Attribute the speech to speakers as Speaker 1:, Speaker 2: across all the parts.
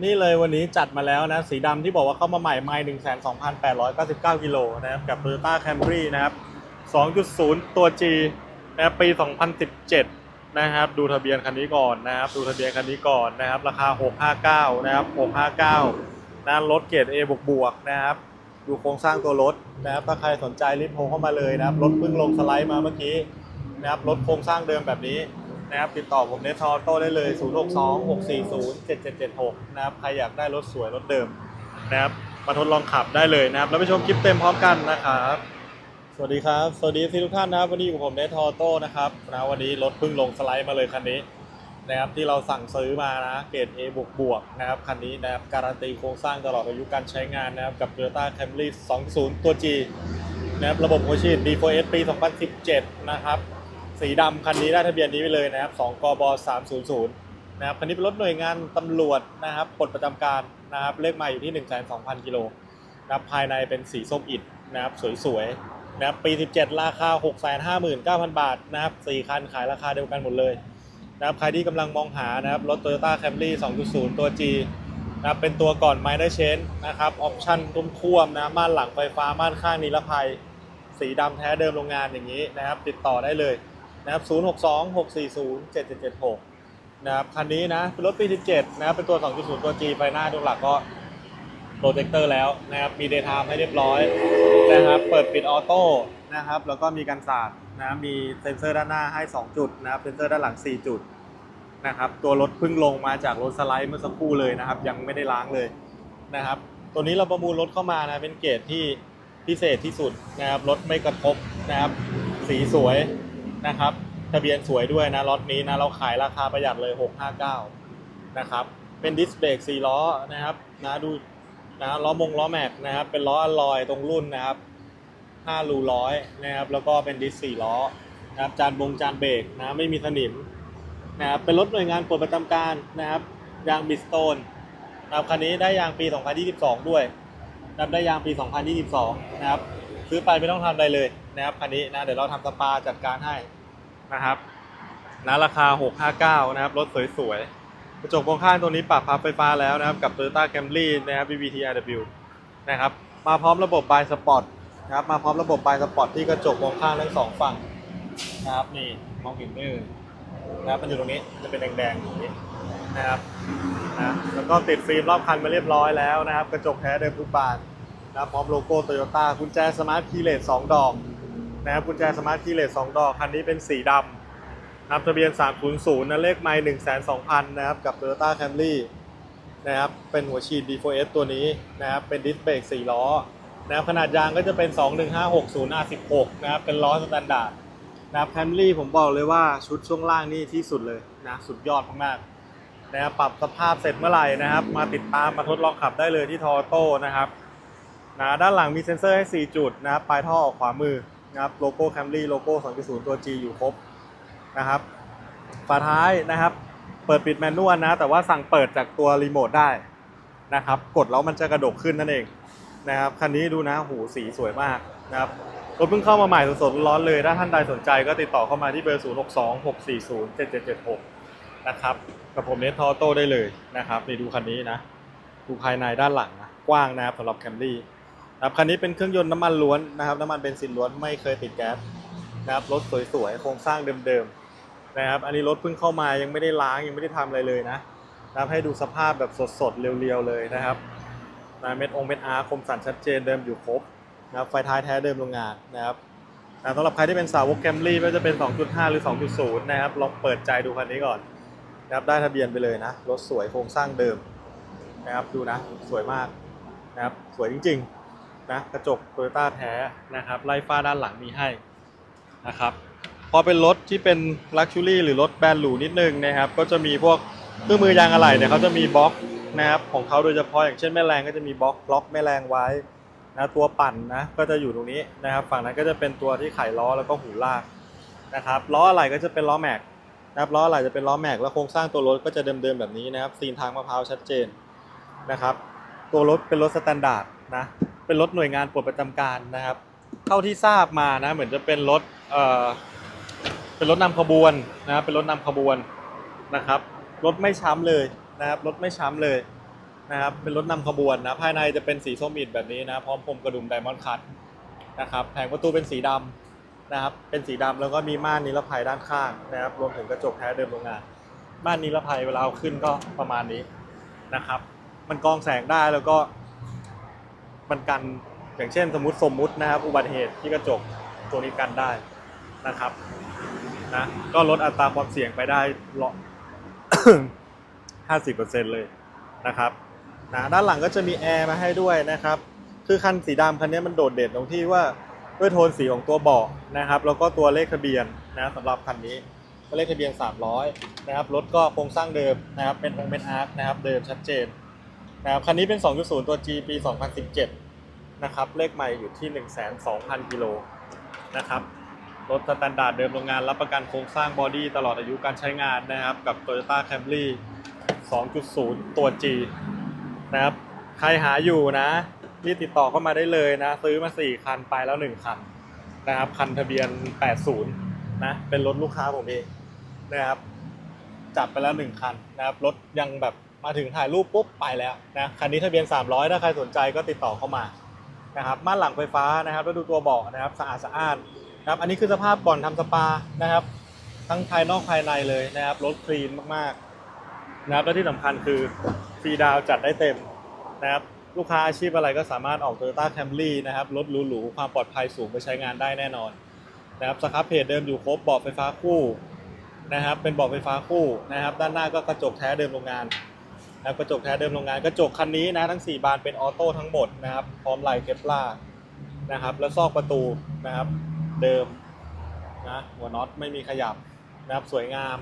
Speaker 1: นี่เลยวันนี้จัดมาแล้วนะ สีดำที่บอกว่าเข้ามาใหม่ไม่หนึ่งแสนสองพันแปดร้อยเก้าสิบเก้ากิโลนะครับ กับ Toyota Camry นะครับสองจุดศูนย์ตัว G นะครับปีสองพันสิบเจ็ดนะครับ ดูทะเบียนคันนี้ก่อนนะครับ ดูทะเบียนคันนี้ก่อนนะครับ ราคาหกห้าเก้านะครับหกห้าเก้านะรถเกรด A บวกบวกนะครับ ดูโครงสร้างตัวรถนะครับ ถ้าใครสนใจรีบโทรเข้ามาเลยนะครับ รถเพิ่งลงสไลด์มาเมื่อกี้นะครับ รถโครงสร้างเดิมแบบนี้ นะครับติดต่อผมเนทอโต้ได้เลย 0 6 2 6 4 0 7 7 7 6 นะครับใครอยากได้รถสวยรถเดิมนะครับมาทดลองขับได้เลยนะครับแล้วไปชมคลิปเต็มพร้อมกันนะครับ สวัสดีครับ สวัสดีทุกท่านนะครับ วันนี้อยู่กับผมเนทอโต้นะครับนะวันนี้รถเพิ่งลงสไลด์มาเลยคันนี้นะครับที่เราสั่งซื้อมานะเกรด A บวกบวกนะครับคันนี้นะครับการันตีโครงสร้างตลอดอายุการใช้งานนะครับกับ Toyota Camry 20 ตัว G นะครับระบบหัวฉีด D4S ปี 2017 นะครับ สีดำคันนี้ได้ทะเบียนนี้ไปเลยนะครับ 2กบ300นะครับคันนี้เป็นรถหน่วยงานตำรวจนะครับปลดประจำการนะครับเลขม่อยู่ที่ 1,200กิโลนะครับภายในเป็นสีส้มอิฐนะครับสวยๆนะครับปี 17 ราคา 659,000 บาทนะครับ4คันขายราคาเดียวกันหมดเลยนะครับใครที่กำลังมองหานะครับรถ Toyota Camry 2.0 ตัว G นะครับเป็นตัวก่อน Minor Change นะครับออปชั่นทุ่มท่วมนะม่านหลังไฟฟ้าม่านข้างนิรภัย สีดำแท้เดิมโรงงานอย่างนี้นะครับ ติดต่อได้เลย นะครับ062 640 7776นะครับคันนี้นะเป็นรถปี 17 นะครับเป็นตัว 2.0 ตัว G ไฟหน้าดวงหลักก็โปรเจคเตอร์แล้วนะครับมี Daytime ให้เรียบร้อยนะครับเปิดปิดออโต้นะครับแล้วก็มีกันสาดนะมีเซ็นเซอร์ด้านหน้าให้ 2 จุดนะครับเซ็นเซอร์ด้านหลัง 4 จุดนะครับตัวรถเพิ่งลงมาจากรถสไลด์เมื่อสักครู่เลยนะครับ ยังไม่ได้ล้างเลยนะครับ ตัวนี้เราประมูลรถเข้ามานะเป็นเกรดที่พิเศษที่สุดนะครับรถไม่กระทบนะครับ สีสวย นะครับทะเบียนสวยด้วยนะรถนี้นะเราขายราคาประหยัดเลย 659 นะครับเป็นดิสเบรก4ล้อนะครับนะดูนะล้อมงล้อแม็กนะครับ เป็นล้ออลอยตรงรุ่นนะครับ5รูร้อยนะครับแล้วก็เป็นดิส4ล้อนะครับจานบงจานเบรกนะไม่มีสนิมนะครับเป็นรถหน่วยงานปลดประจำการนะครับยางบิสโตนนะครับคันนี้ได้ยางปี 2022 ด้วยนะครับได้ยางปี 2022 นะครับ ซื้อไปไม่ต้องทำอะไรเลยนะครับคันนี้นะเดี๋ยวเราทำสปาจัดการให้นะครับนะราคา 659 นะครับรถสวยๆกระจกมองข้างตัวนี้ปรับพับไฟฟ้าแล้วนะครับกับ Toyota Camry นะครับ VVT RW นะครับมาพร้อมระบบ By Spot นะครับมาพร้อมระบบ By Spot ที่กระจกมองข้างทั้งสองฝั่งนะครับนี่มองเห็นไหมเอ่ยนะครับมันอยู่ตรงนี้จะเป็นแดงๆอย่างนี้นะครับนะแล้วก็ติดฟิล์มรอบคันมาเรียบร้อยแล้วนะครับ กระจกแท้เดิมทุกบาน นะพร้อมโลโก้โตโยต้ากุญแจสมาร์ทคีเลสสองดอกนะครับกุญแจสมาร์ทคีเลสสองดอกคันนี้เป็นสีดำนะครับทะเบียน 300นะเลขไมล์1 2 0 0 0นสองพันนะครับกับ Toyota Camry นะครับเป็นหัวฉีด D4S ตัวนี้นะครับเป็นดิสเบรก4ล้อนะครับขนาดยางก็จะเป็น 21560 R16 นะครับเป็นล้อสแตนดาร์ดนะครับแคมรี่ผมบอกเลยว่าชุดช่วงล่างนี่ที่สุดเลยนะสุดยอดมากๆนะครับปรับสภาพเสร็จเมื่อไหร่นะครับ มาติดตามมาทดลองขับได้เลยที่ทอโต้นะครับ นะด้านหลังมีเซ็นเซอร์ให้ 4 จุดนะครับปลายท่อออกขวามือนะครับโลโก้แคมรี่โลโก้2.0 ตัว G อยู่ครบนะครับฝาท้ายนะครับ เปิดปิดแมนนวลนะ แต่ว่าสั่งเปิดจากตัวรีโมทได้นะครับ กดแล้วมันจะกระดกขึ้นนั่นเองนะครับคันนี้ดูนะหูสีสวยมากนะครับรถเพิ่งเข้ามาใหม่สดๆร้อนเลย ถ้าท่านใดสนใจก็ติดต่อเข้ามาที่เบอร์ 0 6 2 6 4 0 7 7 7 6 นะครับกับผมเนททอโต้ได้เลยนะครับนี่ดูคันนี้นะ ดูภายในด้านหลังนะกว้างนะครับสำหรับแคมรี่ นะครับคันนี้เป็นเครื่องยนต์น้ำมันล้วนนะครับน้ำมันเบนซินล้วนไม่เคยติดแก๊สนะครับรถสวยๆโครงสร้างเดิมๆนะครับอันนี้รถเพิ่งเข้ามายังไม่ได้ล้างยังไม่ได้ทำอะไรเลยนะนะครับให้ดูสภาพแบบสดๆเรียวๆเลยนะครับนะเม็ดองเม็ดอาร์คมสันชัดเจนเดิมอยู่ครบนะครับไฟท้ายแท้เดิมโรงงานนะครับนะสำหรับใครที่เป็นสาวกแคมรี่ไม่ว่าจะเป็น 2.5 หรือ 2.0 นะครับลองเปิดใจดูคันนี้ก่อนนะครับได้ทะเบียนไปเลยนะรถสวยโครงสร้างเดิมนะครับดูนะสวยมากนะครับสวยจริง ๆ นะกระจกโตโยต้าแท้นะครับไล่ฟ้าด้านหลังมีให้นะครับพอเป็นรถที่เป็นลักชัวรี่หรือรถแบรนด์หรูนิดนึงนะครับ ก็จะมีพวกเครื่องมือยางอะไหล่เนี่ยเขาจะมีบล็อกนะครับของเขาโดยเฉพาะอย่างเช่นแม่แรงก็จะมีบล็อกล็อกแม่แรงไว้นะตัวปั่นนะก็จะอยู่ตรงนี้นะครับฝั่งนั้นก็จะเป็นตัวที่ไขล้อแล้วก็หูลากนะครับล้ออะไรก็จะเป็นล้อแม็กนะครับล้ออะไรจะเป็นล้อแม็กแล้วโครงสร้างตัวรถก็จะเดิมๆแบบนี้นะครับซีนทางมะพร้าวชัดเจนนะครับตัวรถเป็นรถสแตนดาร์ดนะ เป็นรถหน่วยงานปลดประจำการนะครับ เท่าที่ทราบมานะเหมือนจะเป็นรถเอ่อเป็นรถนำขบวนนะครับเป็นรถนำขบวนนะครับ รถไม่ช้ำเลยนะครับ รถไม่ช้ำเลยนะครับ เป็นรถนำขบวนนะภายในจะเป็นสีส้มอิฐแบบนี้นะพร้อมพรมกระดุมไดมอนด์คัตนะครับแผงประตูเป็นสีดำนะครับ เป็นสีดำแล้วก็มีม่านนิรภัยด้านข้างนะครับ รวมถึงกระจกแท้เดิมโรงงาน ม่านนิรภัยเวลาเอาขึ้นก็ประมาณนี้นะครับ มันกรองแสงได้แล้วก็ มันกัน อย่างเช่นสมมติสมมุตินะครับ อุบัติเหตุที่กระจกตัวนี้กันได้นะครับนะก็ลดอัตราความเสี่ยงไปได้ละห้าสิบเปอร์เซ็นเลยนะครับนะด้านหลังก็จะมีแอร์มาให้ด้วยนะครับ คือคันสีดำคันนี้มันโดดเด่นตรงที่ว่าด้วยโทนสีของตัวเบาะนะครับ แล้วก็ตัวเลขทะเบียนนะสำหรับคันนี้เลขทะเบียน 300 นะครับ รถก็โครงสร้างเดิมนะครับ เป็นองเป็นอาร์คนะครับ เดิมชัดเจน นะครับคันนี้เป็น 2.0 ตัว G ปี 2017 นะครับ เลขใหม่อยู่ที่ 102,000 กิโลนะครับ รถสแตนดาร์ดเดิมโรงงานรับประกันโครงสร้างบอดี้ตลอดอายุการใช้งานนะครับ กับ Toyota Camry 2.0 ตัว G นะครับ ใครหาอยู่นะ รีบติดต่อเข้ามาได้เลยนะ ซื้อมา 4 คันไปแล้ว 1 คันนะครับ คันทะเบียน 80 นะ เป็นรถลูกค้าผมเองนะครับ จับไปแล้ว 1 คันนะครับ รถยังแบบ มาถึงถ่ายรูปปุ๊บไปแล้วนะคันนี้ทะเบียน 300 ถ้าใครสนใจก็ติดต่อเข้ามานะครับม่านหลังไฟฟ้านะครับแล้วดูตัวเบาะนะครับสะอาดสะอ้านนะครับอันนี้คือสภาพก่อนทำสปานะครับ ทั้งภายนอกภายในเลยนะครับรถคลีนมากๆนะครับและที่สำคัญคือฟรีดาวจัดได้เต็มนะครับลูกค้าอาชีพอะไรก็สามารถออก Toyota Camry นะครับรถหรูๆความปลอดภัยสูงไปใช้งานได้แน่นอนนะครับสครับเพจเดิมอยู่ครบเบาะไฟฟ้าคู่นะครับเป็นเบาะไฟฟ้าคู่นะครับ ด้านหน้าก็กระจกแท้เดิมโรงงาน นะครับกระจกแท้เดิมโรงงานกระจกคันนี้นะทั้ง 4 บานเป็นออโต้ทั้งหมดนะครับ พร้อมลายเคปลาร์นะครับแล้วซอกประตูนะครับ เดิมนะหัวน็อตไม่มีขยับนะครับสวยงาม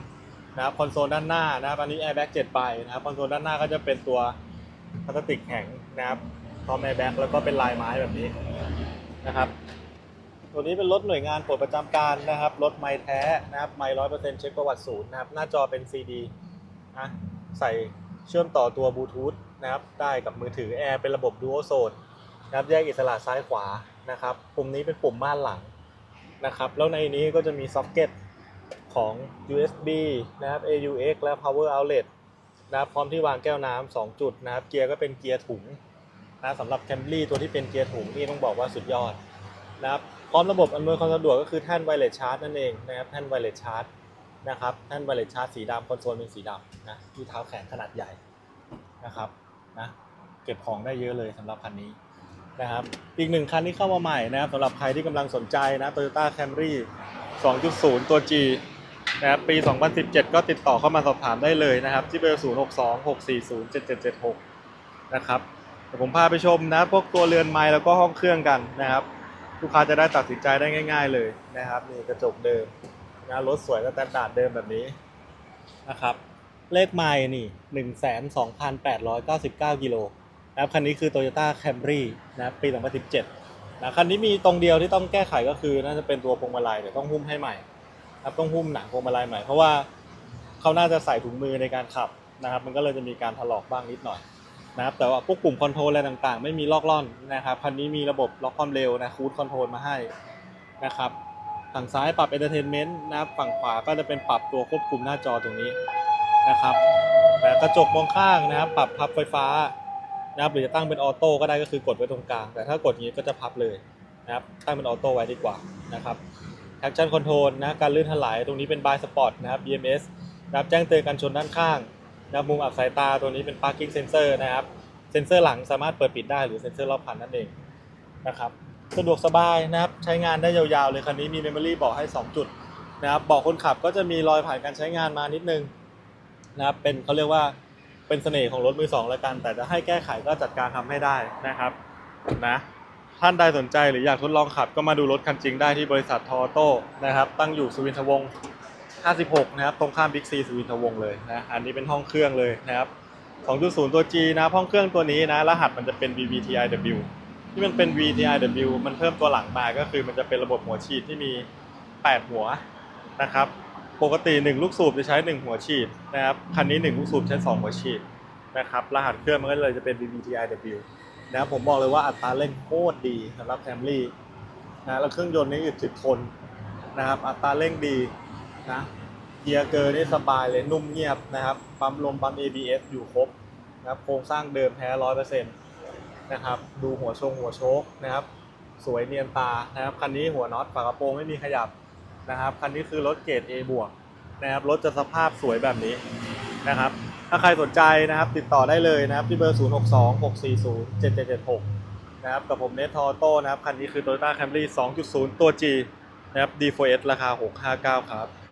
Speaker 1: นะครับคอนโซลด้านหน้านะครับอันนี้แอร์แบ็ก7ใบนะครับคอนโซลด้านหน้าก็จะเป็นตัวพลาสติกแข็งนะครับพร้อมแอร์แบ็กแล้วก็เป็นลายไม้แบบนี้นะครับ ตัวนี้เป็นรถหน่วยงานปลดประจำการนะครับรถไม้แท้นะครับไม้ร้อยเปอร์เซ็นต์เช็คประวัติศูนย์นะครับหน้าจอเป็น CD นะใส่ เชื่อมต่อตัวบลูทูธนะครับได้กับมือถือแอร์เป็นระบบ Dual Zone นะครับแยกอิสระซ้ายขวานะครับปุ่มนี้เป็นปุ่มม่านหลังนะครับแล้วในนี้ก็จะมีซ็อกเก็ตของ USB นะครับ AUX และ Power Outlet นะครับพร้อมที่วางแก้วน้ำสองจุดนะครับเกียร์ก็เป็นเกียร์ถุงนะสำหรับ Camry ตัวที่เป็นเกียร์ถุงนี่ต้องบอกว่าสุดยอดนะครับพร้อมระบบอำนวยความสะดวกก็คือแท่นไวเลสชาร์จนั่นเองนะครับแท่นไวเลสชาร์จ นะครับแท่นไวเลสชาร์จสีดำคอนโซลเป็นสีดำนะที่เท้าแขนขนาดใหญ่นะครับนะเก็บของได้เยอะเลยสำหรับคันนี้นะครับ อีกหนึ่งคันที่เข้ามาใหม่นะครับสำหรับใครที่กำลังสนใจนะ Toyota Camry 2.0 ตัว G นะครับปี 2017 ก็ติดต่อเข้ามาสอบถามได้เลยนะครับ ที่เบอร์ 0626407776 นะครับเดี๋ยวผมพาไปชมนะ พวกตัวเรือนไม้แล้วก็ห้องเครื่องกันนะครับ ลูกค้าจะได้ตัดสินใจได้ง่าย ๆ เลยนะครับนี่กระจกเดิม นะรถสวยสแตนดาร์ดเดิมแบบนี้นะครับ เลขไมล์นี่หนึ่งแสนสองพันแปดร้อยเก้าสิบเก้ากิโลนะครับคันนี้คือ Toyota Camry นะครับปี 2017นะคันนี้มีตรงเดียวที่ต้องแก้ไขก็คือน่าจะเป็นตัวพวงมาลัยเดี๋ยวต้องหุ้มให้ใหม่นะครับต้องหุ้มหนังพวงมาลัยใหม่ เพราะว่าเขาน่าจะใส่ถุงมือในการขับนะครับมันก็เลยจะมีการถลอกบ้างนิดหน่อยนะครับแต่ว่าพวกปุ่มคอนโทรลอะไรต่างๆ ไม่มีลอกล่อนนะครับคันนี้มีระบบล็อกความเร็วนะคูดคอนโทรลมาให้นะครับ ฝั่งซ้ายปรับ Entertainment นะครับฝั่งขวาก็จะเป็นปรับตัวควบคุมหน้าจอตรงนี้นะครับแต่กระจกมองข้างนะครับ ปรับพับไฟฟ้านะครับหรือจะตั้งเป็นออโต้ก็ได้ก็คือกดไว้ตรงกลาง แต่ถ้ากดอย่างนี้ก็จะพับเลยนะครับตั้งเป็นออโต้ไว้ดีกว่านะครับ Action Control นะการลื่นถลายตรงนี้เป็น By Spot นะครับ BMS นะครับแจ้งเตือนการชนด้านข้างนะครับมุมอับสายตาตัวนี้เป็น parking sensor นะครับเซ็นเซอร์หลังสามารถเปิดปิดได้หรือเซ็นเซอร์รอบคันนั่นเองนะครับ สะดวกสบายนะครับใช้งานได้ยาวๆเลยคันนี้มี memory บอกให้ 2 จุดนะครับบอกคนขับก็จะมีรอยผ่านการใช้งานมานิดนึงนะครับเป็นเขาเรียกว่าเป็นเสน่ห์ของรถมือสองล้วกัน แต่จะให้แก้ไขก็จัดการทำให้ได้นะครับนะท่านใดสนใจหรืออยากทดลองขับก็มาดูรถคันจริงได้ที่บริษัททอโต้นะครับ ตั้งอยู่สุวินทวงศ์56 นะครับ ตรงข้ามบิ๊กซีสุวินทวงศ์เลยนะอันนี้เป็นห้องเครื่องเลยนะครับ 2.0 ตัว G นะห้องเครื่องตัวนี้นะ รหัสมันจะเป็น VVTIW ที่มันเป็น VTIW มันเพิ่มตัวหลังมาก็คือมันจะเป็นระบบหัวฉีดที่มี 8 หัวนะครับ ปกติ 1 ลูกสูบจะใช้ 1 หัวฉีดนะครับ คันนี้ 1 ลูกสูบใช้ 2 หัวฉีดนะครับ รหัสเครื่องมันก็เลยจะเป็น V T I W นะครับผมบอกเลยว่าอัตราเร่งโคตรดีสำหรับ Camry นะแล้วเครื่องยนต์นี่อึดถึกทนนะครับ อัตราเร่งดีนะเกียร์เกอร์นี่สบายเลยนุ่มเงียบนะครับ ปั๊มลมปั๊ม ABS อยู่ครบนะครับโครงสร้างเดิมแท้ร้อยเปอร์เซ็นต์ นะครับ ดูหัวชงหัวโชคนะครับ สวยเนียนตานะครับ คันนี้หัวน็อตฝากระโปรงไม่มีขยับนะครับ คันนี้คือรถเกรด A บวกนะครับ รถจะสภาพสวยแบบนี้นะครับ ถ้าใครสนใจนะครับ ติดต่อได้เลยนะครับ ที่เบอร์ 0 6 2 6 4 0 7 7 7 6 นะครับ กับผมเนททอโต้นะครับ คันนี้คือ Toyota Camry 2.0 ตัว G นะครับ D4S ราคา 659 ครับ